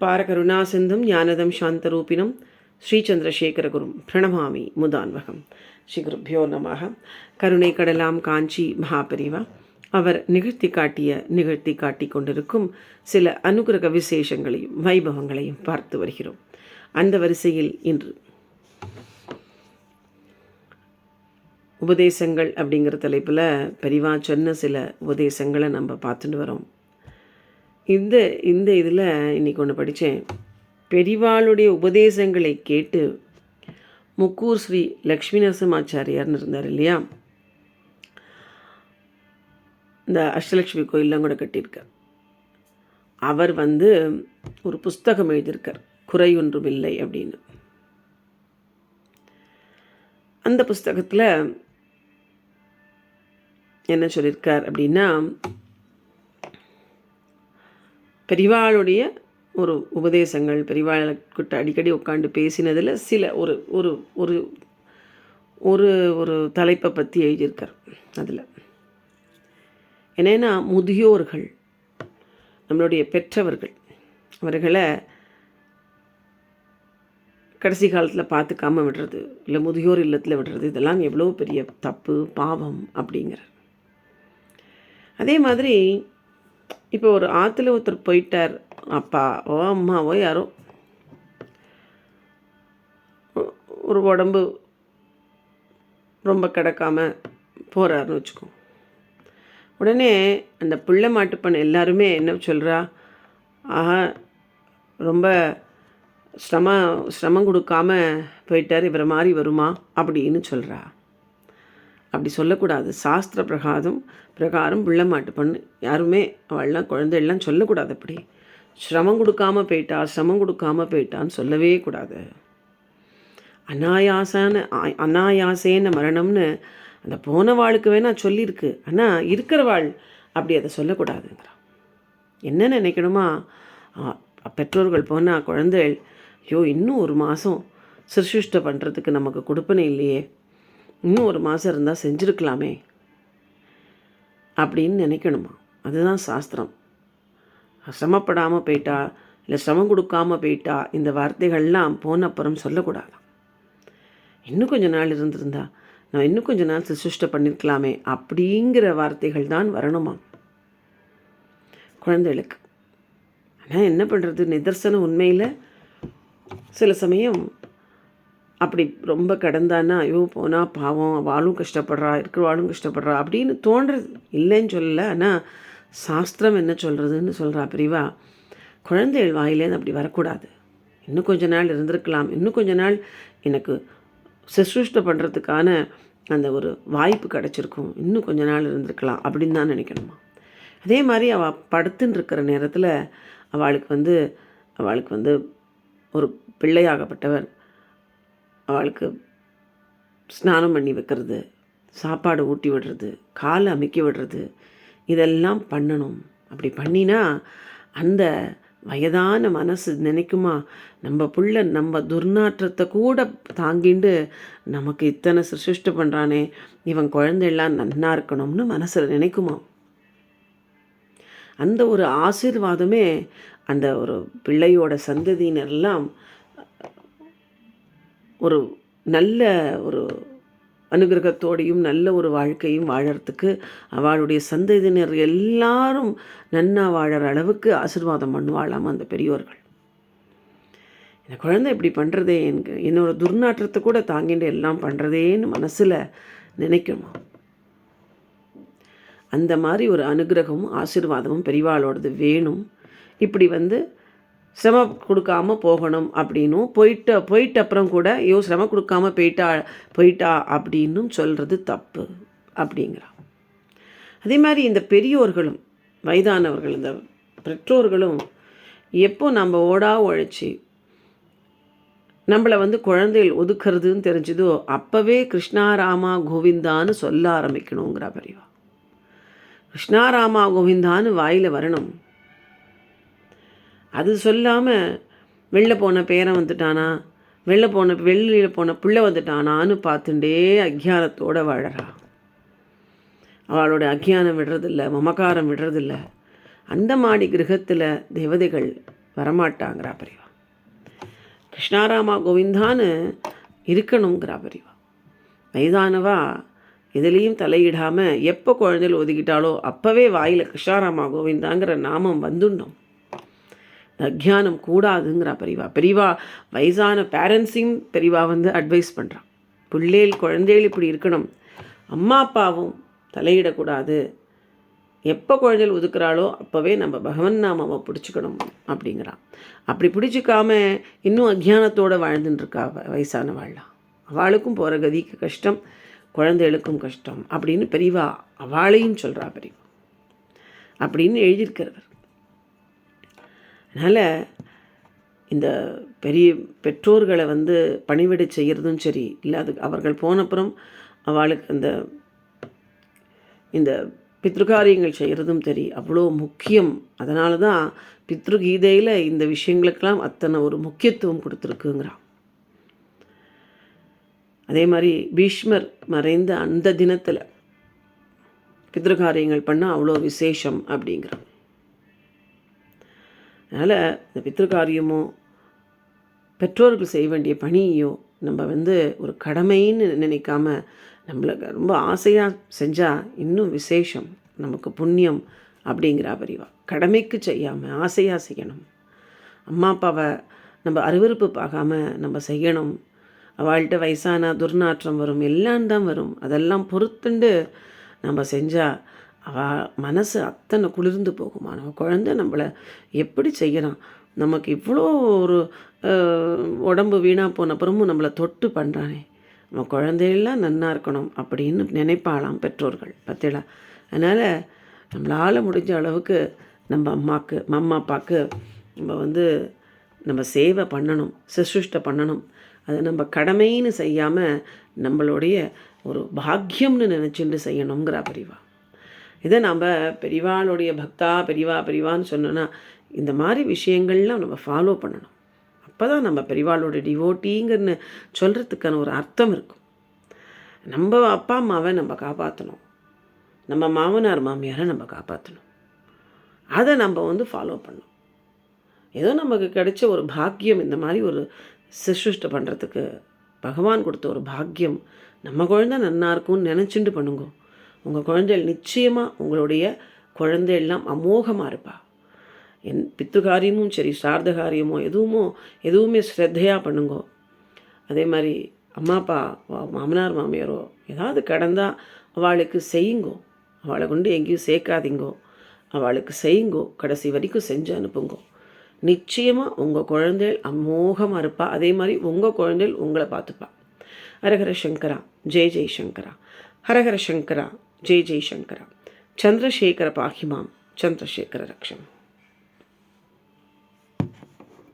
அபார கருணாசிந்தும் ஞானதம் சாந்தரூபிணம் ஸ்ரீச்சந்திரசேகரகுரும் பிரணமாமி முதான்வகம் ஸ்ரீ குருப்பியோ நமக கருணை கடலாம் காஞ்சி மகாபரிவா அவர் நிகழ்த்தி காட்டிய நிகழ்த்தி காட்டி கொண்டிருக்கும் சில அனுகிரக விசேஷங்களையும் வைபவங்களையும் பார்த்து வருகிறோம் அந்த வரிசையில் இன்று உபதேசங்கள் அப்படிங்கிற தலைப்பில் பெரிவா சொன்ன சில உபதேசங்களை நம்ம பார்த்துட்டு வரோம் இந்த இந்த இதில் இன்றைக்கி ஒன்று படித்தேன் பெரிவாளுடைய உபதேசங்களை கேட்டு முக்கூர் ஸ்ரீ லக்ஷ்மி நரசிம்மாச்சாரியார்னு இருந்தார் இல்லையா? இந்த அஷ்டலக்ஷ்மி கோயிலெலாம் கூட கட்டியிருக்கார். அவர் வந்து ஒரு புஸ்தகம் எழுதியிருக்கார். குறை ஒன்றும் இல்லை அப்படின்னு. அந்த புஸ்தகத்தில் என்ன சொல்லியிருக்கார் அப்படின்னா பெரிவாளுடைய ஒரு உபதேசங்கள் பெரிவாளுக்கிட்ட அடிக்கடி உட்காந்து பேசினதில் சில ஒரு ஒரு ஒரு ஒரு ஒரு தலைப்பை பற்றி எழுதியிருக்கார் அதில். என்னென்னா முதியோர்கள் நம்மளுடைய பெற்றவர்கள் அவர்களை கடைசி காலத்தில் பார்த்துக்காம விடுறது இல்லை முதியோர் இல்லத்தில் விடுறது இதெல்லாம் எவ்வளோ பெரிய தப்பு பாவம் அப்படிங்கிறார். அதே மாதிரி இப்போ ஒரு ஆற்றுல ஒருத்தர் போயிட்டார். அப்பாவோ அம்மாவோ யாரோ. ஒரு உடம்பு ரொம்ப கிடக்காம போகிறாருன்னு வச்சுக்கோ. உடனே அந்த பிள்ளை மாட்டுப்பண்ண எல்லாருமே என்ன சொல்கிறா ஆஹா ரொம்ப சிரமம் சிரமம் கொடுக்காம போயிட்டார் இவரை மாதிரி வருமா? அப்படின்னு சொல்கிறா அப்படி சொல்லக்கூடாது. சாஸ்திர பிரகாரம் பிரகாரம் விழமாட்டு பண்ணு. யாருமே அவள்லாம் குழந்தைகள்லாம் சொல்லக்கூடாது அப்படி. சிரமம் கொடுக்காம போயிட்டா சிரமம் கொடுக்காம போயிட்டான்னு சொல்லவே கூடாது. அனாயாசான அனாயாசேன மரணம்னு அந்த போன வாளுக்கு வேணால் சொல்லியிருக்கு. ஆனால் இருக்கிற வாழ் அப்படி அதை சொல்லக்கூடாதுங்கிறான் என்ன நினைக்கணுமா? பெற்றோர்கள் போனால் குழந்தைகள் ஐயோ இன்னும் ஒரு மாதம் சிறுசுஷ்ட பண்ணுறதுக்கு நமக்கு கொடுப்பனே இல்லையே. இன்னும் ஒரு மாதம் இருந்தால் செஞ்சுருக்கலாமே அப்படின்னு நினைக்கணுமா? அதுதான் சாஸ்திரம். சிரமப்படாமல் போயிட்டா இல்லை சிரமம் கொடுக்காம போயிட்டா இந்த வார்த்தைகள்லாம் போன அப்புறம் சொல்லக்கூடாதான். இன்னும் கொஞ்ச நாள் இருந்திருந்தா நான் இன்னும் கொஞ்ச நாள் சிசுஷ்ட பண்ணியிருக்கலாமே அப்படிங்கிற வார்த்தைகள் தான் வரணுமா? குழந்தைகளுக்கு. ஆனால் என்ன பண்ணுறது நிதர்சனம் உண்மையில் சில சமயம் அப்படி ரொம்ப கடந்தானா ஐயோ போனால் பாவம் வாழும் கஷ்டப்படுறா இருக்கிறவாளும் கஷ்டப்படுறா அப்படின்னு தோன்றது இல்லைன்னு சொல்லலை. ஆனால் சாஸ்திரம் என்ன சொல்கிறதுன்னு சொல்கிறா பிரிவா குழந்தைகள் வாயிலேருந்து அப்படி வரக்கூடாது. இன்னும் கொஞ்ச நாள் இருந்திருக்கலாம். இன்னும் கொஞ்ச நாள் எனக்கு சிசுஷ்ட பண்ணுறதுக்கான அந்த ஒரு வாய்ப்பு கிடச்சிருக்கும். இன்னும் கொஞ்ச நாள் இருந்திருக்கலாம் அப்படின்னு தான் நினைக்கணுமா? அதே மாதிரி அவள் படுத்துன்னு இருக்கிற நேரத்தில் அவளுக்கு வந்து அவளுக்கு வந்து ஒரு பிள்ளையாகப்பட்டவர் அவளுக்கு ஸ்நானம் பண்ணி வைக்கிறது சாப்பாடு ஊட்டி விடுறது காலை அமைக்கி விடுறது இதெல்லாம் பண்ணணும். அப்படி பண்ணினா அந்த வயதான மனசு நினைக்குமா? நம்ம புள்ள நம்ம துர்நாற்றத்தை கூட தாங்கிண்டு நமக்கு இத்தனை சிருஷ்டி பண்ணுறானே இவன் குழந்தையெல்லாம் நன்னா இருக்கணும்னு மனசில் நினைக்குமா? அந்த ஒரு ஆசீர்வாதமே அந்த ஒரு பிள்ளையோட சந்ததியினரெல்லாம் ஒரு நல்ல ஒரு அனுகிரகத்தோடையும் நல்ல ஒரு வாழ்க்கையும் வாழறதுக்கு அவளுடைய சந்ததியினர் எல்லாரும் நன்னா வாழற அளவுக்கு ஆசிர்வாதம் பண்ணுவாளாம் அந்த பெரியோர்கள். இந்த குழந்தை இப்படி பண்ணுறதே எனக்கு என்னோட துர்நாற்றத்தை கூட தாங்கிட்டு எல்லாம் பண்ணுறதேன்னு மனசில் நினைக்கணும். அந்த மாதிரி ஒரு அனுகிரகமும் ஆசிர்வாதமும் பெரிவாளோடது வேணும். இப்படி வந்து சிரமம் கொடுக்காம போகணும் அப்படின்னும். போயிட்டு போயிட்டு அப்புறம் கூட ஐயோ சிரமம் கொடுக்காம போயிட்டா போயிட்டா அப்படின்னும் சொல்கிறது தப்பு அப்படிங்கிறான். அதே மாதிரி இந்த பெரியோர்களும் வயதானவர்கள் இந்த பெற்றோர்களும் எப்போ நம்ம ஓடா உழைச்சி நம்மளை வந்து குழந்தைகள் ஒதுக்குறதுன்னு தெரிஞ்சதோ அப்போவே கிருஷ்ணாராமா கோவிந்தான்னு சொல்ல ஆரம்பிக்கணுங்கிற பெரியவா. கிருஷ்ணாராமா கோவிந்தான்னு வாயில் வரணும். அது சொல்லாமல் வெளில போன பேரன் வந்துட்டானா? வெளில போன வெளியில் போன பிள்ளை வந்துட்டானான்னு பார்த்துட்டே அக்ஞானத்தோடு வாழறா. அவளோட அக்ஞானம் விடுறதில்ல மமக்காரம் விடுறதில்ல. அந்த மாடி கிரகத்தில் தேவதைகள் வரமாட்டாங்கிறா பெரியவா. கிருஷ்ணாராமா கோவிந்தான்னு இருக்கணுங்கிறா பெரியவா. வயதானவா எதுலேயும் தலையிடாமல் எப்போ குழந்தைகள் ஒதுக்கிட்டாலோ அப்போவே வாயில் கிருஷ்ணாராமா கோவிந்தாங்கிற நாமம் வந்துடணும். அக்ஞானம் கூடாதுங்கிறா பெரியவா பெரியவா வயசான பேரண்ட்ஸையும் பெரியவா வந்து அட்வைஸ் பண்ணுறான் பிள்ளைகள் குழந்தைகள் இப்படி இருக்கணும். அம்மா அப்பாவும் தலையிடக்கூடாது. எப்போ குழந்தைகள் ஒதுக்குறாளோ அப்போவே நம்ம பகவன் நாமாவை பிடிச்சிக்கணும் அப்படிங்கிறான் அப்படி பிடிச்சிக்காம இன்னும் அக்ஞானத்தோடு வாழ்ந்துட்டுருக்கா வயசான வாழலாம் அவளுக்கும் போகிற கதிக்கு கஷ்டம் குழந்தைகளுக்கும் கஷ்டம் அப்படின்னு பெரியவா அவளையும் சொல்கிறா பெரியவா அப்படின்னு எழுதியிருக்கிறவர் அதனால் இந்த பெரிய பெற்றோர்களை வந்து பணிவிடை செய்கிறதும் சரி இல்லை அது அவர்கள் போனப்புறம் அவளுக்கு அந்த இந்த பித்ருகாரியங்கள் செய்கிறதும் சரி அவ்வளோ முக்கியம். அதனால தான் பித்ருகீதையில் இந்த விஷயங்களுக்கெல்லாம் அத்தனை ஒரு முக்கியத்துவம் கொடுத்துருக்குங்கிறான். அதே மாதிரி பீஷ்மர் மறைந்த அந்த தினத்தில் பித்ருகாரியங்கள் பண்ணால் அவ்வளோ விசேஷம் அப்படிங்கிறான். அதனால் இந்த பித்திருக்காரியமோ பெற்றோர்கள் செய்ய வேண்டிய பணியோ நம்ம வந்து ஒரு கடமைன்னு நினைக்காம நம்மளுக்கு ரொம்ப ஆசையாக செஞ்சால் இன்னும் விசேஷம் நமக்கு புண்ணியம் அப்படிங்கிற பரிவா. கடமைக்கு செய்யாமல் ஆசையாக செய்யணும். அம்மா அப்பாவை நம்ம அருவறுப்பு பார்க்காம நம்ம செய்யணும். அவள்கிட்ட வயசான துர்நாற்றம் வரும் எல்லாம் தான் வரும். அதெல்லாம் பொறுத்துண்டு நம்ம செஞ்சால் அவள் மனசு அத்தனை குளிர்ந்து போகுமா? நம்ம குழந்த நம்மளை எப்படி செய்யலாம் நமக்கு இவ்வளோ ஒரு உடம்பு வீணாக போன அப்புறமும் நம்மளை தொட்டு பண்ணுறானே நம்ம குழந்தையெல்லாம் நன்னா இருக்கணும் அப்படின்னு நினைப்பாளாம் பெற்றோர்கள் பத்திலா அதனால் நம்மளால் முடிஞ்ச அளவுக்கு நம்ம அம்மாவுக்கு மம்மா அப்பாவுக்கு நம்ம வந்து நம்ம சேவை பண்ணணும் சிசுஷ்டை பண்ணணும். அதை நம்ம கடமைன்னு செய்யாமல் நம்மளுடைய ஒரு பாக்கியம்னு நினச்சிட்டு செய்யணுங்கிற பிரிவா. இதை நம்ம பெரிவாளுடைய பக்தா பெரிவா பெரிவான்னு சொன்னோன்னா இந்த மாதிரி விஷயங்கள்லாம் நம்ம ஃபாலோ பண்ணணும். அப்போ தான் நம்ம பெரிவாளோட டிவோட்டிங்கன்னு சொல்கிறதுக்கான ஒரு அர்த்தம் இருக்கும். நம்ம அப்பா அம்மாவை நம்ம காப்பாற்றணும் நம்ம மாமனார் மாமியாரை நம்ம காப்பாற்றணும் அதை நம்ம வந்து ஃபாலோ பண்ணணும். ஏதோ நமக்கு கிடைச்ச ஒரு பாக்கியம் இந்த மாதிரி ஒரு சிசுஷ்டை பண்ணுறதுக்கு பகவான் கொடுத்த ஒரு பாக்கியம் நம்ம குழந்தை நன்னா இருக்கும்னு நினச்சிண்டு பண்ணுங்க. உங்கள் குழந்தைகள் நிச்சயமாக உங்களுடைய குழந்தையெல்லாம் அமோகமாக இருப்பா. என் பித்து காரியமும் சரி சார்த காரியமோ எதுவுமோ எதுவுமே ஸ்ரத்தையாக பண்ணுங்கோ. அதே மாதிரி அம்மா அப்பா மாமனார் மாமியாரோ ஏதாவது கடந்தால் அவளுக்கு செய்யுங்கோ. அவளை கொண்டு எங்கேயும் சேர்க்காதீங்கோ. அவளுக்கு செய்யுங்கோ. கடைசி வரைக்கும் செஞ்சு அனுப்புங்கோ. நிச்சயமாக உங்கள் குழந்தைகள் அமோகமாக இருப்பா. அதே மாதிரி உங்கள் குழந்தைகள் உங்களை பார்த்துப்பா. ஹரஹர சங்கரா. ஜெய் ஜெய் சங்கரா. ஹரஹர சங்கரா. ஜெய் ஜெய் சங்கரா சந்திரசேகர பாகிமாம் சந்திரசேகர ரக்ஷம்